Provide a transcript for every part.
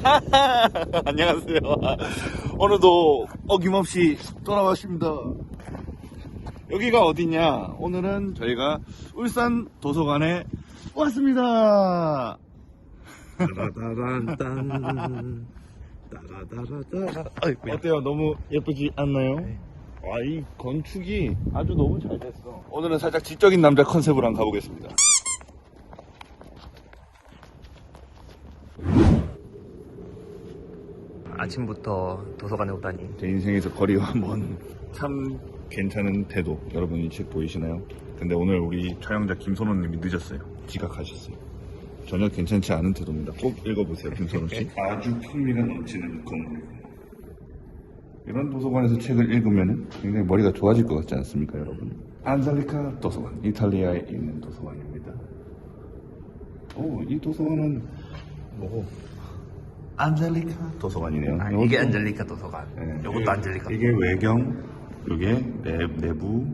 안녕하세요. 오늘도 어김없이 돌아왔습니다. 여기가 어디냐? 오늘은 저희가 울산 도서관에 왔습니다. 따라다란딴 따라다라따 어때요? 너무 예쁘지 않나요? 와, 이 건축이 아주 너무 잘 됐어. 오늘은 살짝 지적인 남자 컨셉으로 한번 가보겠습니다. 아침부터 도서관에 오다니. 제 인생에서 거리가 한번 참 괜찮은 태도. 여러분 이책 보이시나요? 근데 오늘 우리 촬영자 김선호님이 늦었어요. 지각하셨어요. 전혀 괜찮지 않은 태도입니다. 꼭 읽어보세요 김선호씨. 아주 풍미가 넘치는 건물 이런 도서관에서 책을 읽으면 굉장히 머리가 좋아질 것 같지 않습니까 여러분? 안살리카 도서관 이탈리아에 있는 도서관입니다. 오이 도서관은 뭐고 안젤리카 도서관이네요 아, 이게 안젤리카 도서관 네. 요것도 안젤리카 이게 외경, 요게 내, 내부,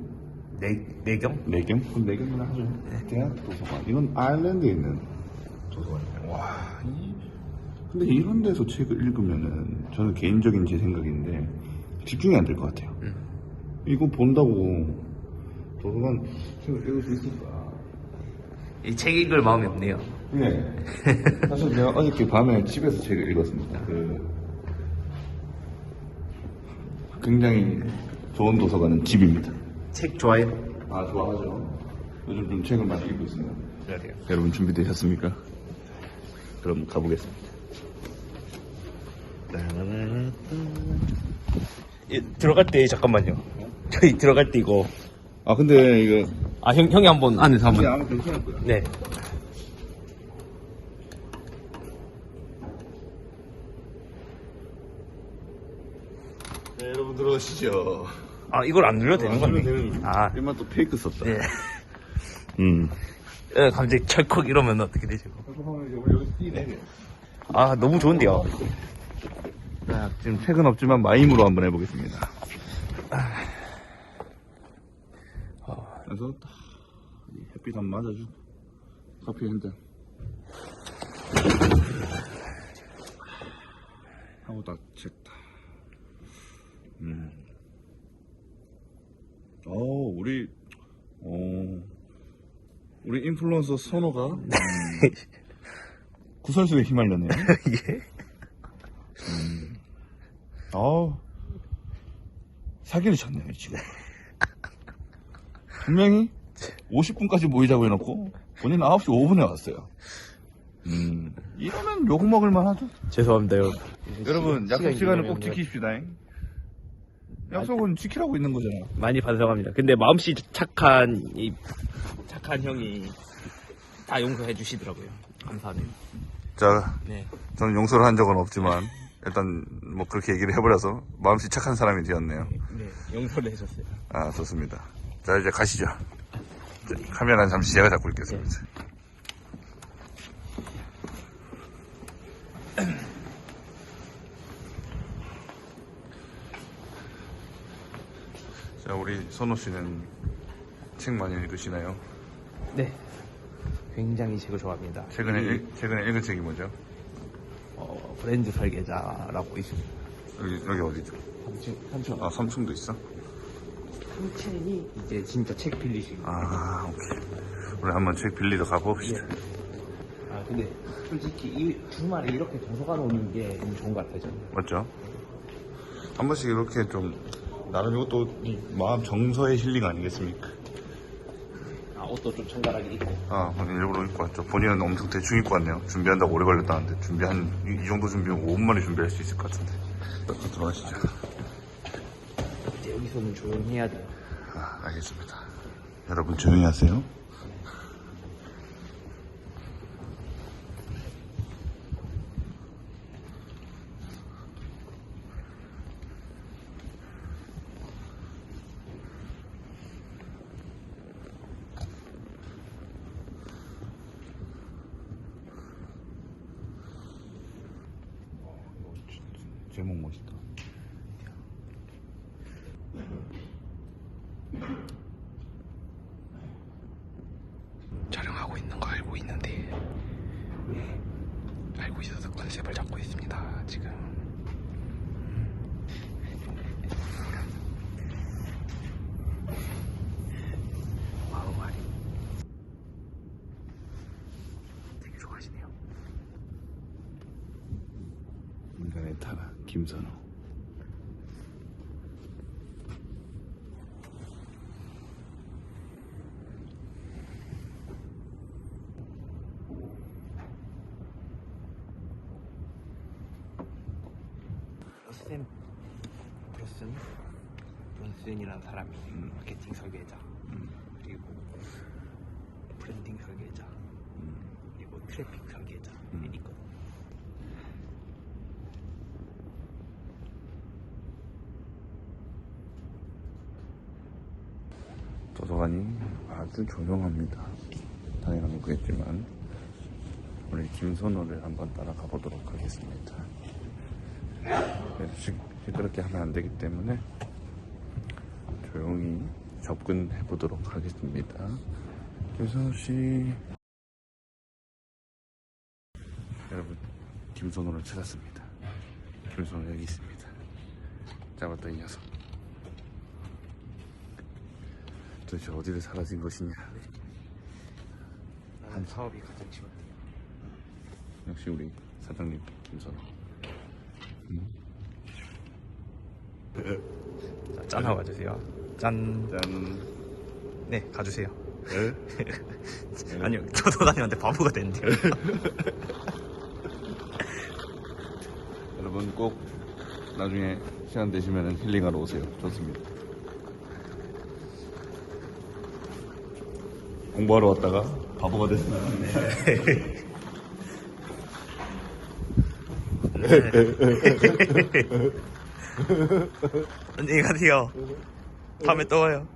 내, 내경? 내경? 그럼 내경이나 하죠. 대학 도서관. 이건 아일랜드에 있는 도서관이에요. 와, 이, 근데 이런 데서 책을 읽으면은 저는 개인적인 제 생각인데 집중이 안 될 것 같아요. 음. 이거 본다고 도서관 책을 읽을 수 있을까? 이 책 읽을 마음이 없네요 네. 사실 제가 어저께 밤에 집에서 책을 읽었습니다. 그 굉장히 좋은 도서관은 집입니다. 책 좋아해요? 아 좋아하죠. 요즘 좀 책을 많이 읽고 있습니다. 그래요 여러분 준비되셨습니까? 그럼 가보겠습니다. 예, 들어갈 때 잠깐만요 저희 들어갈 때 이거 아 근데 이거 아 형, 형이 한번 안에서 근데 한번 아무 괜찮을 거야. 네 네 여러분 들어오시죠. 아, 이걸 안 눌러도 되는 건데 되는 거지. 아, 일만 또 페이크 썼다. 네. 음. 예, 갑자기 철컥 이러면 어떻게 되죠? 뛰네. 아, 너무 좋은데요. 자, 지금 책은 없지만 마임으로 한번 해보겠습니다. 그래서 딱이 햇빛 한번 맞아주고 커피 한 잔. 하고 딱 책. 다. 음. 어, 우리 어, 우리 인플루언서 선호가 음, 구설수에 휘말렸네요. 예. 어 사기를 쳤네요 지금 분명히 50분까지 모이자고 해놓고 본인은 9시 5분에 왔어요 음 이러면 욕 먹을 만하죠 죄송합니다, 여러분. 여러분 약속 시간을 꼭 지키 지키십시다 약속은 지키라고 있는 거잖아 많이 반성합니다. 근데 마음씨 착한 이 착한 형이 다 용서해 주시더라고요. 감사하네요. 자 네. 저는 용서를 한 적은 없지만 일단 뭐 그렇게 얘기를 해버려서 마음씨 착한 사람이 되었네요 네, 용서를 해줬어요. 아 좋습니다 자 이제 가시죠 자, 카메라는 잠시 제가 잡고 있겠습니다 자 우리 선호 씨는 책 많이 읽으시나요? 네. 굉장히 책을 좋아합니다. 최근에 이, 읽, 최근에 읽은 책이 뭐죠? 어, 브랜드 설계자라고 있습니다. 여기 여기 어디죠? 삼층, 삼층. 아 삼층도 있어? 삼층이 이제 진짜 책 빌리시고. 아 오케이 우리 한번 책 빌리러 가봅시다 아, 근데 솔직히 이 주말에 이렇게 도서관 오는 게 너무 좋은 것 같아요, 저는. 맞죠? 한 번씩 이렇게 좀 나름 이것도 마음 정서의 힐링 아니겠습니까? 아, 옷도 좀 청결하게 입고. 아, 오늘 일부러 입고 왔죠. 본인은 엄청 대충 입고 왔네요. 준비한다고 오래 걸렸다는데 준비 한이 정도 준비면 5분 만에 준비할 수 있을 것 같은데. 또 들어가시죠. 이제 여기서는 조용히 해야 돼요. 아, 알겠습니다. 여러분 조용히 하세요. 제목 멋있다. 촬영하고 있는 거 알고 있는데 알고 있어서 컨셉을 잡고 있습니다. 지금. 와우 말이 되게 좋아하시네요. 인간의 타락 김선호 러센 브로슨 브론슨이라는 사람이 마케팅 설계자. 그리고 브랜딩 설계자. 그리고 트래픽 설계자 음. 있거든. 도서관이 아주 조용합니다. 당연한 거겠지만 우리 김선호를 한번 따라가 보도록 하겠습니다. 시끄럽게 하면 안 되기 때문에 조용히 접근해 보도록 하겠습니다. 김선호 씨, 여러분 김선호를 찾았습니다. 김선호 여기 있습니다. 잡았다 이 녀석. 도대체 어디를 사라진 것이냐? 나는 사업이 가장 쉬웠대요. 역시 우리 사장님 김선호. 자, 짠 하고 가주세요. 짠. 짠. 네, 가주세요. 네? 아니요, 도도다님한테 바보가 됐는데요. 여러분 꼭 나중에 시간 되시면 힐링하러 오세요. 좋습니다. 공부하러 왔다가 바보가 됐어요. 안녕히 가세요. 다음에 또 와요.